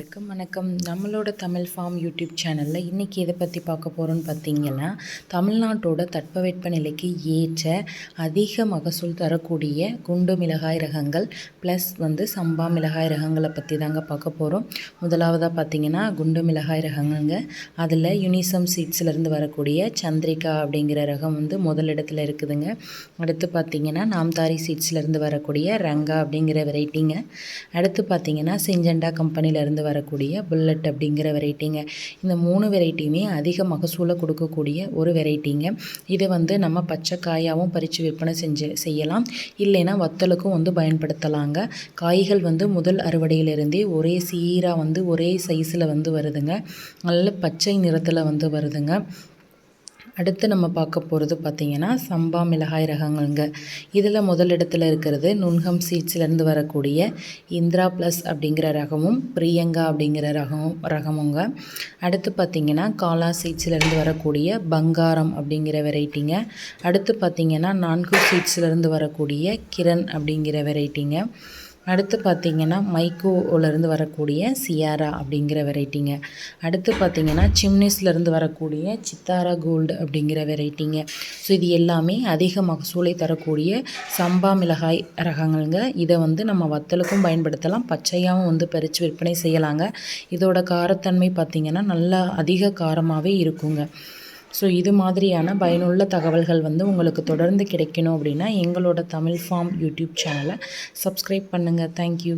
வணக்கம் வணக்கம். நம்மளோட தமிழ் ஃபார்ம் யூடியூப் சேனலில் இன்றைக்கி எதை பற்றி பார்க்க போகிறோன்னு பார்த்தீங்கன்னா தமிழ்நாட்டோட தட்பவெட்ப நிலைக்கு ஏற்ற அதிக மகசூல் தரக்கூடிய குண்டு மிளகாய் ரகங்கள் ப்ளஸ் வந்து சம்பா மிளகாய் ரகங்களை பற்றி தாங்க பார்க்க போகிறோம் முதலாவதாக பார்த்தீங்கன்னா குண்டு மிளகாய் ரகங்கங்க அதில் யுனிசம் சீட்ஸ்லேருந்து வரக்கூடிய சந்திரிகா அப்படிங்கிற ரகம் வந்து முதலிடத்தில் இருக்குதுங்க. அடுத்து பார்த்தீங்கன்னா நாம்தாரி சீட்ஸ்லேருந்து வரக்கூடிய ரங்கா அப்படிங்கிற வெரைட்டிங்க. அடுத்து பார்த்தீங்கன்னா செஞ்சண்டா கம்பெனியிலேருந்து வரக்கூடிய புல்லட் அப்படிங்கிற வெரைட்டிங்க இந்த மூணு வெரைட்டியுமே அதிக மகசூலை கொடுக்கக்கூடிய ஒரு வெரைட்டிங்க இதை வந்து நம்ம பச்சை காயாகவும் பறித்து விற்பனை செஞ்சு செய்யலாம். இல்லைன்னா வத்தலுக்கும் வந்து பயன்படுத்தலாங்க. காய்கள் வந்து முதல் அறுவடையிலிருந்தே ஒரே சீராக வந்து ஒரே சைஸில் வந்து வருதுங்க. நல்ல பச்சை நிறத்தில் வந்து வருதுங்க. அடுத்து நம்ம பார்க்க போகிறது பார்த்திங்கன்னா சம்பா மிளகாய் ரகங்கள்ங்க. இதில் முதலிடத்தில் இருக்கிறது நுண்கம் சீட்ஸ்லேருந்து வரக்கூடிய இந்திரா ப்ளஸ் அப்படிங்கிற ரகமும் பிரியங்கா அப்படிங்கிற ரகமும் ரகமுங்க. அடுத்து பார்த்திங்கன்னா காலா சீட்ஸ்லேருந்து வரக்கூடிய பங்காரம் அப்படிங்கிற வெரைட்டிங்க அடுத்து பார்த்திங்கன்னா நான்கு சீட்ஸ்லேருந்து வரக்கூடிய கிரண் அப்படிங்கிற வெரைட்டிங்க அடுத்து பார்த்திங்கன்னா மைக்கோவிலேருந்து வரக்கூடிய சியாரா அப்படிங்கிற வெரைட்டிங்க. அடுத்து பார்த்திங்கன்னா சிம்னிஸ்லேருந்து வரக்கூடிய சித்தாரா கோல்டு அப்படிங்கிற வெரைட்டிங்க. ஸோ இது எல்லாமே அதிக மகசூலை தரக்கூடிய சம்பா மிளகாய் ரகங்கள்ங்க. இதை வந்து நம்ம வத்தலுக்கும் பயன்படுத்தலாம். பச்சையாகவும் வந்து பறித்து விற்பனை செய்யலாங்க. இதோட காரத்தன்மை பார்த்திங்கன்னா நல்லா அதிக காரமாகவே இருக்குங்க. ஸோ இது மாதிரியான பயனுள்ள தகவல்கள் வந்து உங்களுக்கு தொடர்ந்து கிடைக்கணும் அப்படின்னா எங்களோட தமிழ் ஃபார்ம் யூடியூப் சேனலை சப்ஸ்கிரைப் பண்ணுங்கள் தேங்க்யூ